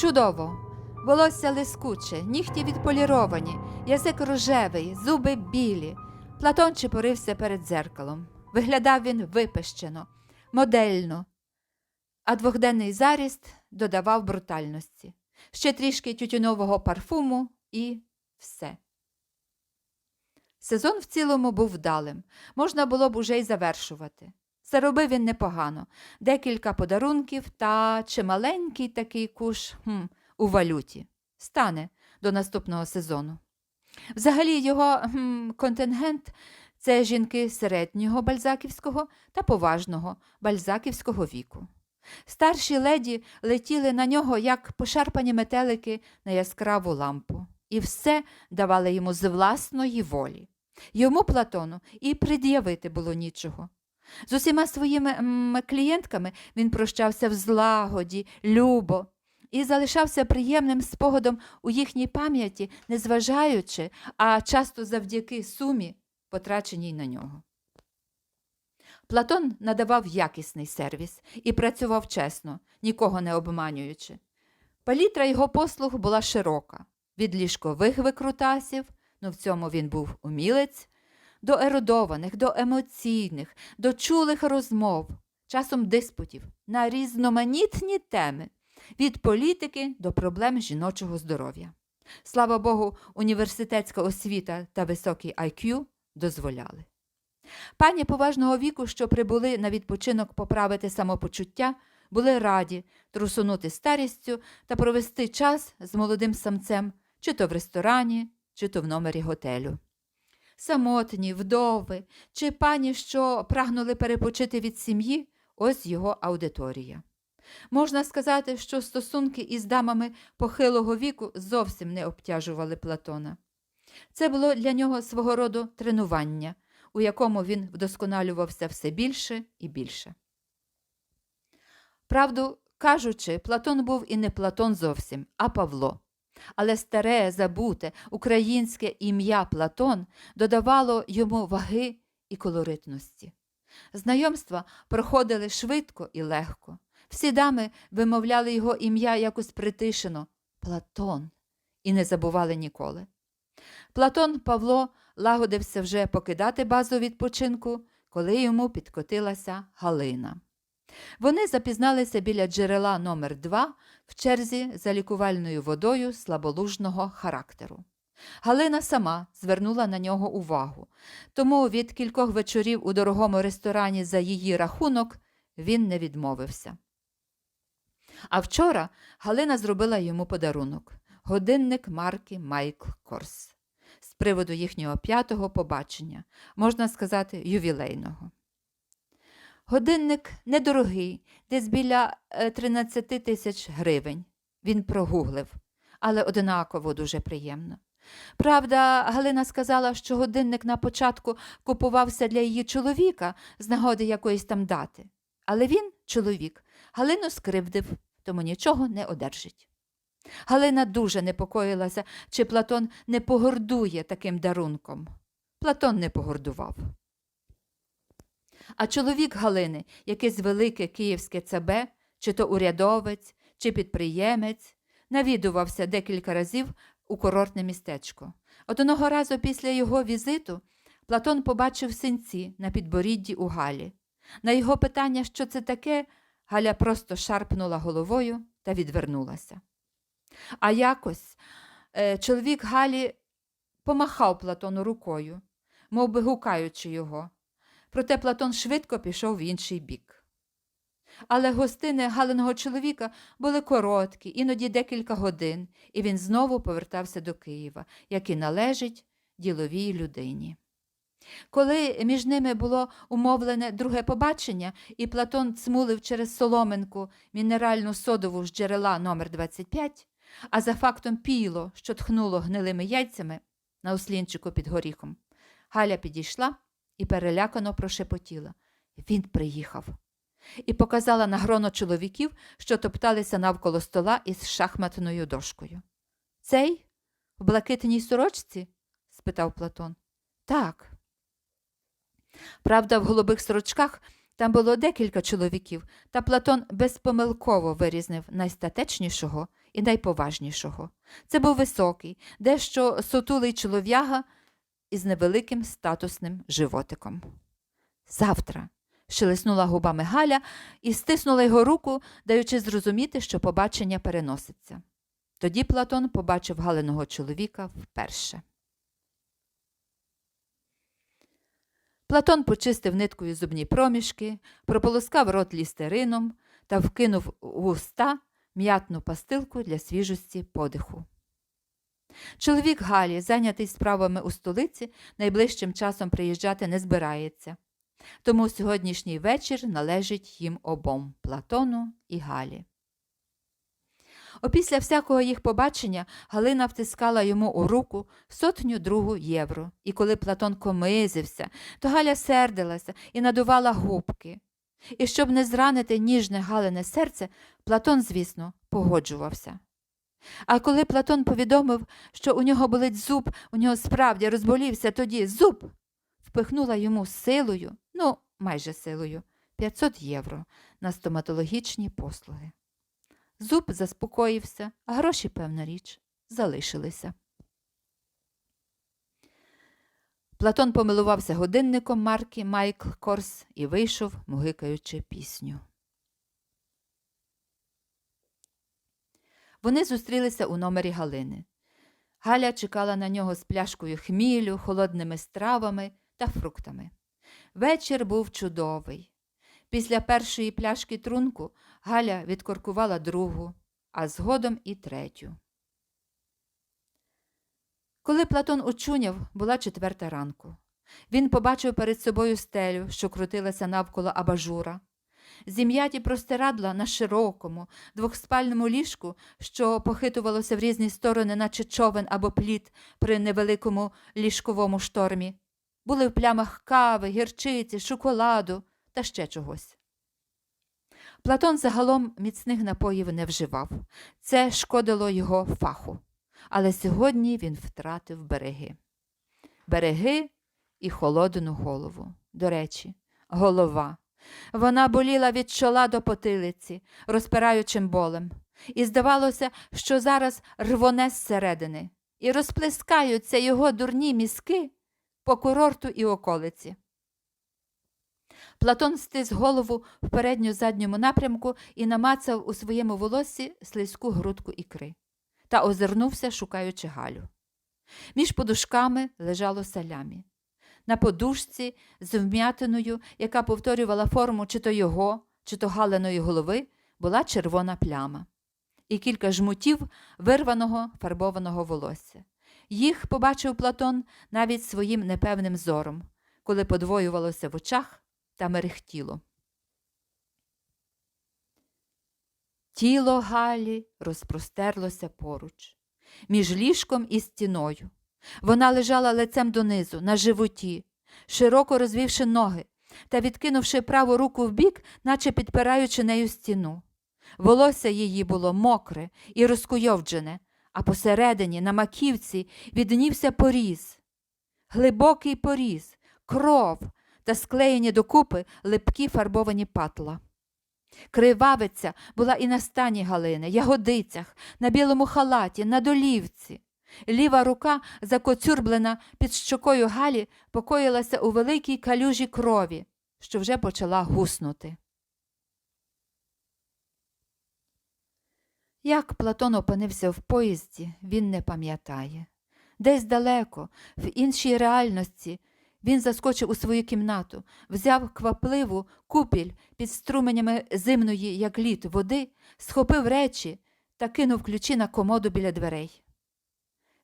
Чудово! Волосся лискуче, нігті відполіровані, язик рожевий, зуби білі. Платон чепорився перед дзеркалом. Виглядав він випещено, модельно, а двохденний заріст додавав брутальності. Ще трішки тютюнового парфуму і все. Сезон в цілому був вдалим. Можна було б уже й завершувати. Заробив він непогано, декілька подарунків та чималенький такий куш хм, у валюті. Стане до наступного сезону. Взагалі його хм, контингент це жінки середнього бальзаківського та поважного бальзаківського віку. Старші леді летіли на нього, як пошарпані метелики на яскраву лампу, і все давали йому з власної волі. Йому, Платону, і пред'явити було нічого. З усіма своїми клієнтками він прощався в злагоді, любо і залишався приємним спогадом у їхній пам'яті, незважаючи, а часто завдяки сумі, потраченій на нього. Платон надавав якісний сервіс і працював чесно, нікого не обманюючи. Палітра його послуг була широка від ліжкових викрутасів, ну в цьому він був умілець, до ерудованих, до емоційних, до чулих розмов, часом диспутів на різноманітні теми, від політики до проблем жіночого здоров'я. Слава Богу, університетська освіта та високий IQ дозволяли. Пані поважного віку, що прибули на відпочинок поправити самопочуття, були раді трусунути старістю та провести час з молодим самцем, чи то в ресторані, чи то в номері готелю. Самотні, вдови чи пані, що прагнули перепочити від сім'ї, ось його аудиторія. Можна сказати, що стосунки із дамами похилого віку зовсім не обтяжували Платона. Це було для нього свого роду тренування, у якому він вдосконалювався все більше і більше. Правду кажучи, Платон був і не Платон зовсім, а Павло. Але старе, забуте, українське ім'я Платон додавало йому ваги і колоритності. Знайомства проходили швидко і легко. Всі дами вимовляли його ім'я якось притишено Платон і не забували ніколи. Платон Павло лагодився вже покидати базу відпочинку, коли йому підкотилася Галина. Вони запізналися біля джерела номер 2 в черзі за лікувальною водою слаболужного характеру. Галина сама звернула на нього увагу, тому від кількох вечорів у дорогому ресторані за її рахунок він не відмовився. А вчора Галина зробила йому подарунок годинник марки Майкл Корс з приводу їхнього п'ятого побачення, можна сказати, ювілейного. Годинник недорогий, десь біля е, 13 тисяч гривень. Він прогуглив, але одинаково дуже приємно. Правда, Галина сказала, що годинник на початку купувався для її чоловіка з нагоди якоїсь там дати. Але він, чоловік, Галину скривдив, тому нічого не одержить. Галина дуже непокоїлася, чи Платон не погордує таким дарунком. Платон не погордував. А чоловік Галини, якийсь велике київське ЦБ, чи то урядовець, чи підприємець, навідувався декілька разів у курортне містечко. Одного разу після його візиту Платон побачив синці на підборідді у Галі. На його питання, що це таке, Галя просто шарпнула головою та відвернулася. А якось е, чоловік Галі помахав Платону рукою, мов би гукаючи його. Проте Платон швидко пішов в інший бік. Але гостини Галиного чоловіка були короткі, іноді декілька годин, і він знову повертався до Києва, як і належить діловій людині. Коли між ними було умовлене друге побачення, і Платон цмулив через соломинку мінеральну содову з джерела номер 25 а за фактом піло, що тхнуло гнилими яйцями на ослінчику під горіхом, Галя підійшла і перелякано прошепотіла. Він приїхав. І показала на гроно чоловіків, що топталися навколо стола із шахматною дошкою. Цей в блакитній сорочці? спитав Платон. Так. Правда, в голубих сорочках там було декілька чоловіків, та Платон безпомилково вирізнив найстатечнішого і найповажнішого. Це був високий, дещо сутулий чолов'яга із невеликим статусним животиком. Завтра. шелеснула губами Галя і стиснула його руку, даючи зрозуміти, що побачення переноситься. Тоді Платон побачив Галиного чоловіка вперше. Платон почистив ниткою зубні проміжки, прополоскав рот лістерином та вкинув в уста м'ятну пастилку для свіжості подиху. Чоловік Галі, зайнятий справами у столиці, найближчим часом приїжджати не збирається. Тому сьогоднішній вечір належить їм обом Платону і Галі. Опісля всякого їх побачення Галина втискала йому у руку сотню другу євро, і коли Платон комизився, то Галя сердилася і надувала губки. І щоб не зранити ніжне Галине серце, Платон, звісно, погоджувався. А коли Платон повідомив, що у нього болить зуб, у нього справді розболівся тоді зуб, впихнула йому силою, ну, майже силою, 500 євро на стоматологічні послуги. Зуб заспокоївся, а гроші, певна річ, залишилися. Платон помилувався годинником марки Майкл Корс і вийшов, мугикаючи пісню. Вони зустрілися у номері Галини. Галя чекала на нього з пляшкою хмілю, холодними стравами та фруктами. Вечір був чудовий. Після першої пляшки трунку Галя відкоркувала другу, а згодом і третю. Коли Платон очуняв, була четверта ранку. Він побачив перед собою стелю, що крутилася навколо абажура. Зім'яті простирадла на широкому, двохспальному ліжку, що похитувалося в різні сторони, наче човен або плід при невеликому ліжковому штормі, були в плямах кави, гірчиці, шоколаду та ще чогось. Платон загалом міцних напоїв не вживав. Це шкодило його фаху. Але сьогодні він втратив береги. Береги і холодну голову. До речі, голова. Вона боліла від чола до потилиці, розпираючим болем, і здавалося, що зараз рвоне зсередини, і розплескаються його дурні мізки по курорту і околиці. Платон стис голову в передньо задньому напрямку і намацав у своєму волоссі слизьку грудку ікри та озирнувся, шукаючи Галю. Між подушками лежало салямі. На подушці з вм'ятиною, яка повторювала форму чи то його, чи то галиної голови, була червона пляма і кілька жмутів вирваного фарбованого волосся. Їх побачив Платон навіть своїм непевним зором, коли подвоювалося в очах та мерехтіло. Тіло Галі розпростерлося поруч, між ліжком і стіною. Вона лежала лицем донизу, на животі, широко розвівши ноги та відкинувши праву руку вбік, наче підпираючи нею стіну. Волосся її було мокре і розкуйовджене, а посередині, на маківці, віднівся поріз. Глибокий поріз, кров та склеєні докупи липкі фарбовані патла. Кривавиця була і на стані Галини, ягодицях, на білому халаті, на долівці. Ліва рука, закоцюрблена під щокою Галі, покоїлася у великій калюжі крові, що вже почала гуснути. Як Платон опинився в поїзді, він не пам'ятає. Десь далеко, в іншій реальності, він заскочив у свою кімнату, взяв квапливу купіль під струменями зимної, як лід, води, схопив речі та кинув ключі на комоду біля дверей.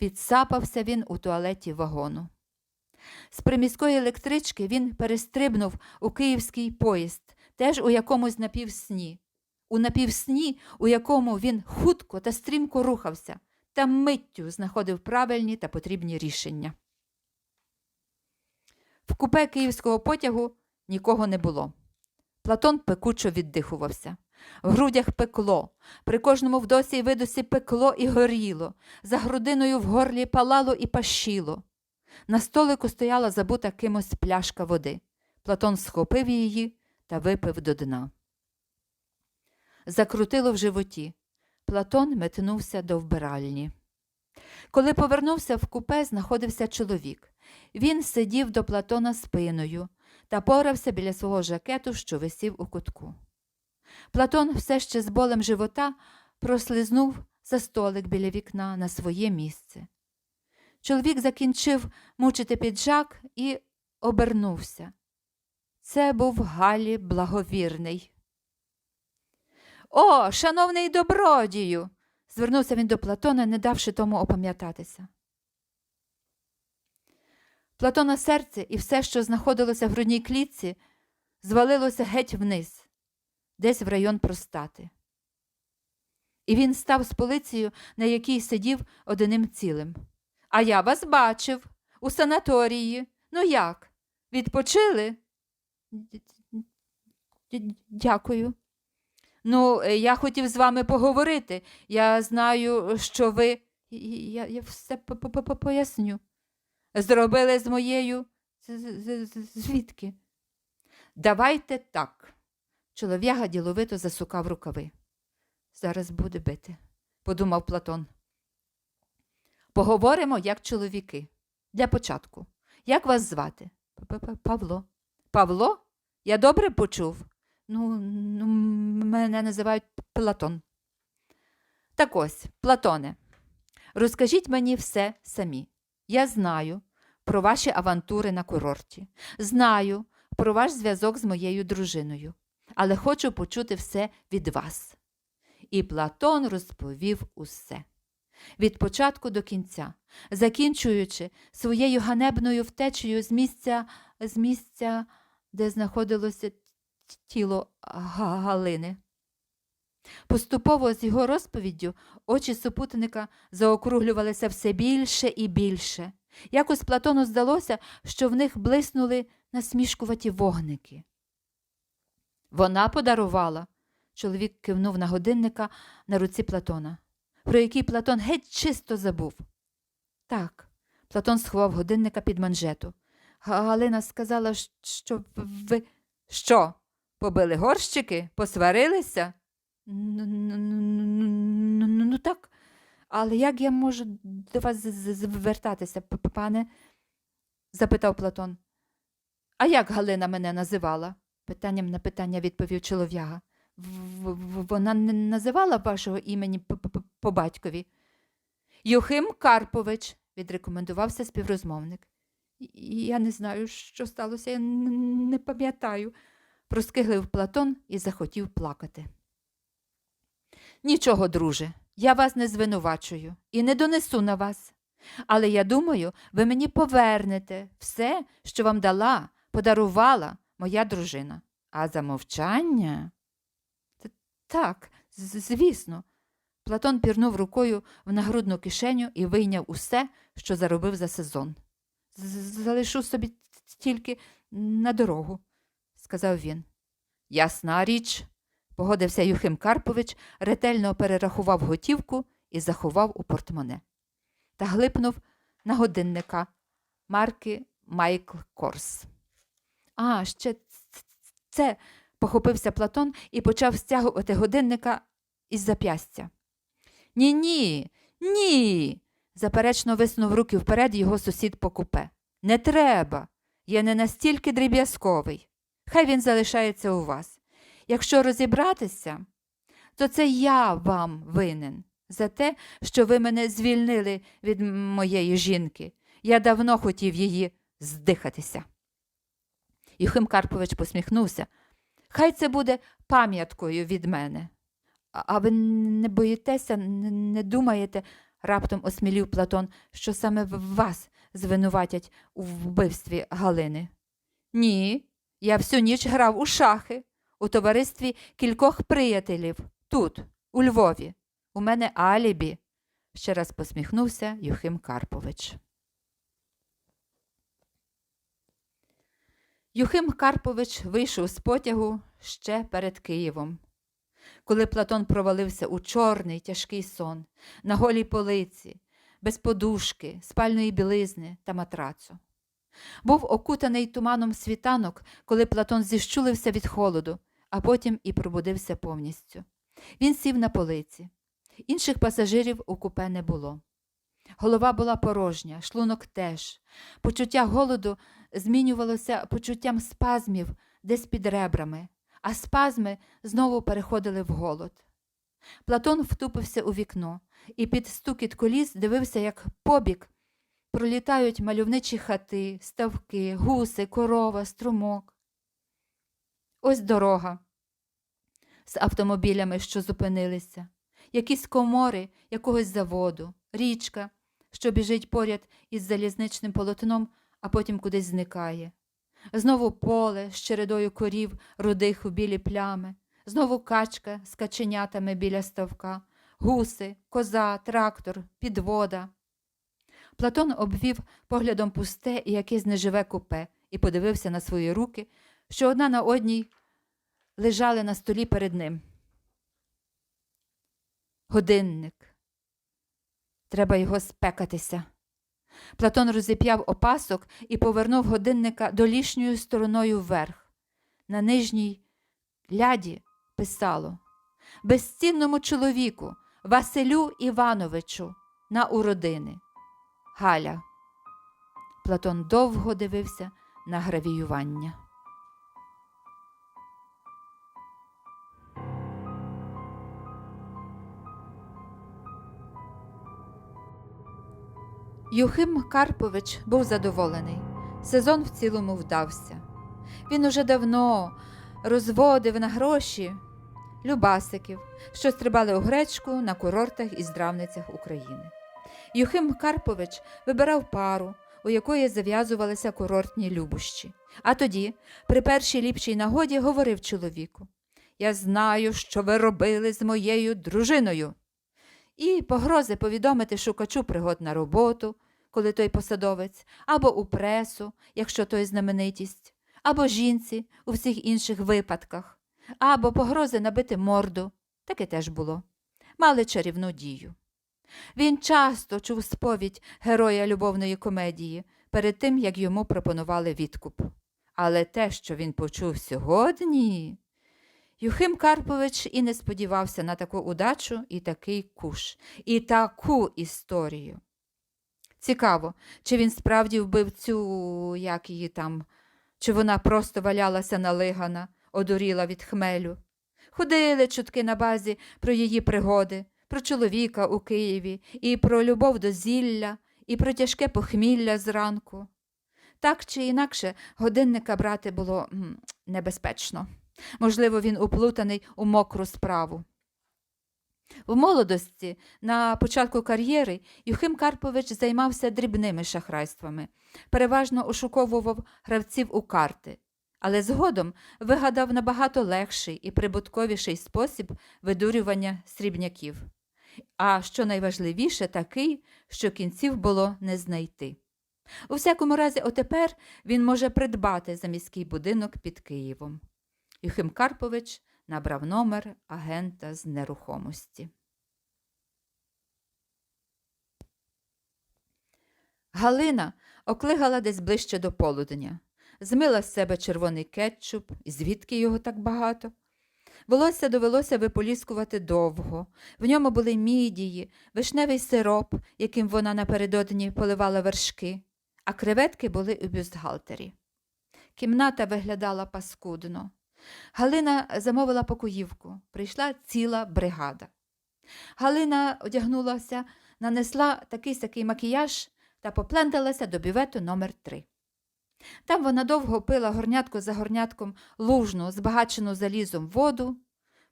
Підсапався він у туалеті вагону. З приміської електрички він перестрибнув у київський поїзд, теж у якомусь напівсні. У напівсні, у якому він хутко та стрімко рухався, та миттю знаходив правильні та потрібні рішення. В купе київського потягу нікого не було. Платон пекучо віддихувався. В грудях пекло, при кожному вдосі й видосі пекло і горіло, за грудиною в горлі палало і пащило. На столику стояла забута кимось пляшка води. Платон схопив її та випив до дна. Закрутило в животі. Платон метнувся до вбиральні. Коли повернувся в купе, знаходився чоловік. Він сидів до Платона спиною та порався біля свого жакету, що висів у кутку. Платон все ще з болем живота прослизнув за столик біля вікна на своє місце. Чоловік закінчив мучити піджак і обернувся. Це був Галі благовірний. О, шановний добродію. звернувся він до Платона, не давши тому опам'ятатися. Платона серце і все, що знаходилося в грудній клітці, звалилося геть вниз, десь в район простати. І він став з полицією, на якій сидів одним цілим. А я вас бачив у санаторії. Ну як? Відпочили? Дякую. Ну, е, я хотів з вами поговорити. Я знаю, що ви. Я, я все по- по- по- поясню. Зробили з моєю. з- з- з- Звідки? Давайте так. Чолов'яга діловито засукав рукави. Зараз буде бити, подумав Платон. Поговоримо як чоловіки. Для початку. Як вас звати? Павло. Павло? Я добре почув. Ну, ну, мене називають Платон. Так ось, Платоне, розкажіть мені все самі. Я знаю про ваші авантури на курорті, знаю про ваш зв'язок з моєю дружиною, але хочу почути все від вас. І Платон розповів усе. Від початку до кінця, закінчуючи своєю ганебною втечею з місця, з місця, де знаходилося тіло Галини. Поступово з його розповіддю очі супутника заокруглювалися все більше і більше. Якось Платону здалося, що в них блиснули насмішкуваті вогники. Вона подарувала. Чоловік кивнув на годинника на руці Платона, про який Платон геть чисто забув. Так, Платон сховав годинника під манжету. Галина сказала, що ви. Що? Побили горщики? Посварилися? Ну, ну, ну, ну, так. Але як я можу до вас звертатися, пане? запитав Платон. А як Галина мене називала? Питанням на питання відповів чолов'яга. Вона не називала вашого імені по батькові. Юхим Карпович, відрекомендувався співрозмовник. Я не знаю, що сталося, я не пам'ятаю, проскиглив Платон і захотів плакати. Нічого, друже, я вас не звинувачую і не донесу на вас. Але я думаю, ви мені повернете все, що вам дала, подарувала моя дружина. А за мовчання. Так, звісно. Платон пірнув рукою в нагрудну кишеню і вийняв усе, що заробив за сезон. Залишу собі тільки на дорогу, сказав він. Ясна річ, погодився Юхим Карпович, ретельно перерахував готівку і заховав у портмоне. Та глипнув на годинника марки Майкл Корс. А, ще це, похопився Платон і почав стягувати годинника із зап'ястя. Ні, ні, ні. заперечно виснув руки вперед його сусід по купе. Не треба. Я не настільки дріб'язковий. Хай він залишається у вас. Якщо розібратися, то це я вам винен за те, що ви мене звільнили від моєї жінки. Я давно хотів її здихатися. Юхим Карпович посміхнувся. Хай це буде пам'яткою від мене. А ви не боїтеся, не думаєте, раптом осмілів Платон, що саме вас звинуватять у вбивстві Галини? Ні, я всю ніч грав у шахи у товаристві кількох приятелів тут, у Львові. У мене алібі, ще раз посміхнувся Юхим Карпович. Юхим Карпович вийшов з потягу ще перед Києвом. Коли Платон провалився у чорний тяжкий сон, на голій полиці, без подушки, спальної білизни та матрацу. Був окутаний туманом світанок, коли Платон зіщулився від холоду, а потім і пробудився повністю. Він сів на полиці Інших пасажирів у купе не було. Голова була порожня, шлунок теж. Почуття голоду змінювалося почуттям спазмів десь під ребрами, а спазми знову переходили в голод. Платон втупився у вікно і під стукіт коліс дивився, як побік пролітають мальовничі хати, ставки, гуси, корова, струмок. Ось дорога з автомобілями, що зупинилися, якісь комори якогось заводу, річка, що біжить поряд із залізничним полотном, а потім кудись зникає. Знову поле з чередою корів, рудих у білі плями, знову качка з каченятами біля ставка, гуси, коза, трактор, підвода. Платон обвів поглядом пусте і якесь неживе купе і подивився на свої руки, що одна на одній лежали на столі перед ним. Годинник. Треба його спекатися. Платон розіп'яв опасок і повернув годинника долішньою стороною вверх. На нижній ляді писало Безцінному чоловіку, Василю Івановичу, на уродини. Галя. Платон довго дивився на гравіювання. Юхим Карпович був задоволений. Сезон в цілому вдався. Він уже давно розводив на гроші любасиків, що стрибали у гречку на курортах і здравницях України. Юхим Карпович вибирав пару, у якої зав'язувалися курортні любощі. А тоді, при першій ліпшій нагоді, говорив чоловіку: Я знаю, що ви робили з моєю дружиною. І погрози повідомити шукачу пригод на роботу, коли той посадовець, або у пресу, якщо той знаменитість, або жінці у всіх інших випадках, або погрози набити морду. Таке теж було. Мали чарівну дію. Він часто чув сповідь героя любовної комедії перед тим, як йому пропонували відкуп. Але те, що він почув сьогодні. Юхим Карпович і не сподівався на таку удачу і такий куш, і таку історію. Цікаво, чи він справді вбив цю, як її там, чи вона просто валялася налигана, одуріла від хмелю. Ходили чутки на базі про її пригоди, про чоловіка у Києві, і про любов до зілля, і про тяжке похмілля зранку. Так чи інакше, годинника брати було небезпечно. Можливо, він уплутаний у мокру справу. В молодості, на початку кар'єри, Юхим Карпович займався дрібними шахрайствами, переважно ошуковував гравців у карти, але згодом вигадав набагато легший і прибутковіший спосіб видурювання срібняків. А що найважливіше, такий, що кінців було не знайти. У всякому разі, отепер він може придбати за міський будинок під Києвом. Юхим Карпович набрав номер агента з нерухомості. Галина оклигала десь ближче до полудня, змила з себе червоний кетчуп, звідки його так багато. Волосся довелося виполіскувати довго. В ньому були мідії, вишневий сироп, яким вона напередодні поливала вершки, а креветки були у бюстгальтері. Кімната виглядала паскудно. Галина замовила покоївку. Прийшла ціла бригада. Галина одягнулася, нанесла такий сякий макіяж та попленталася до бювету номер 3 Там вона довго пила горнятку за горнятком лужну, збагачену залізом воду,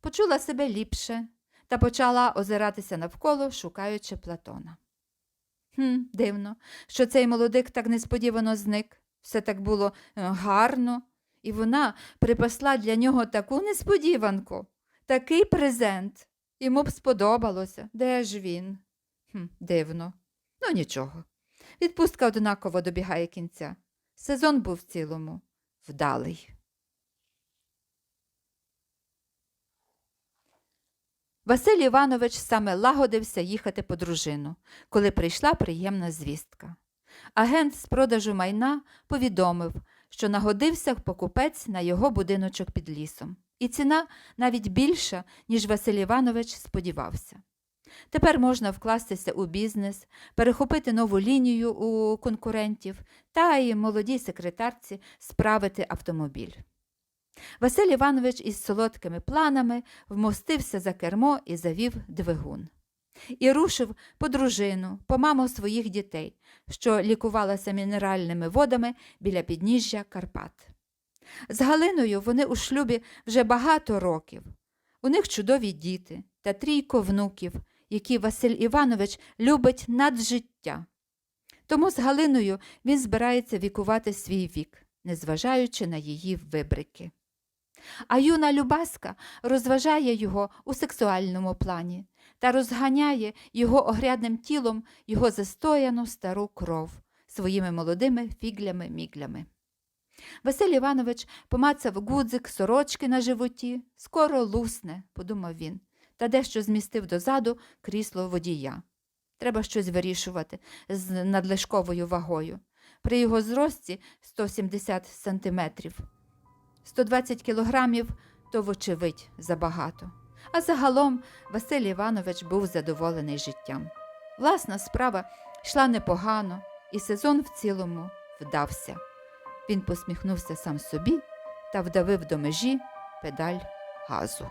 почула себе ліпше та почала озиратися навколо, шукаючи Платона. Хм, Дивно, що цей молодик так несподівано зник. Все так було е, гарно. І вона припасла для нього таку несподіванку, такий презент. Йому б сподобалося. Де ж він? Хм, Дивно. Ну, нічого. Відпустка однаково добігає кінця. Сезон був в цілому вдалий. Василь Іванович саме лагодився їхати по дружину, коли прийшла приємна звістка. Агент з продажу майна повідомив, що нагодився покупець на його будиночок під лісом, і ціна навіть більша, ніж Василь Іванович сподівався. Тепер можна вкластися у бізнес, перехопити нову лінію у конкурентів та й молодій секретарці справити автомобіль. Василь Іванович із солодкими планами вмостився за кермо і завів двигун. І рушив по дружину, по маму своїх дітей, що лікувалася мінеральними водами біля підніжжя Карпат. З Галиною вони у шлюбі вже багато років. У них чудові діти та трійко внуків, які Василь Іванович любить над життя. Тому з Галиною він збирається вікувати свій вік, незважаючи на її вибрики. А юна Любаска розважає його у сексуальному плані та розганяє його огрядним тілом його застояну стару кров своїми молодими фіглями-міглями. Василь Іванович помацав гудзик сорочки на животі. Скоро лусне, подумав він, та дещо змістив дозаду крісло водія. Треба щось вирішувати з надлишковою вагою. При його зрості 170 сантиметрів. 120 кілограмів то, вочевидь, забагато. А загалом Василь Іванович був задоволений життям. Власна справа йшла непогано, і сезон в цілому вдався. Він посміхнувся сам собі та вдавив до межі педаль газу.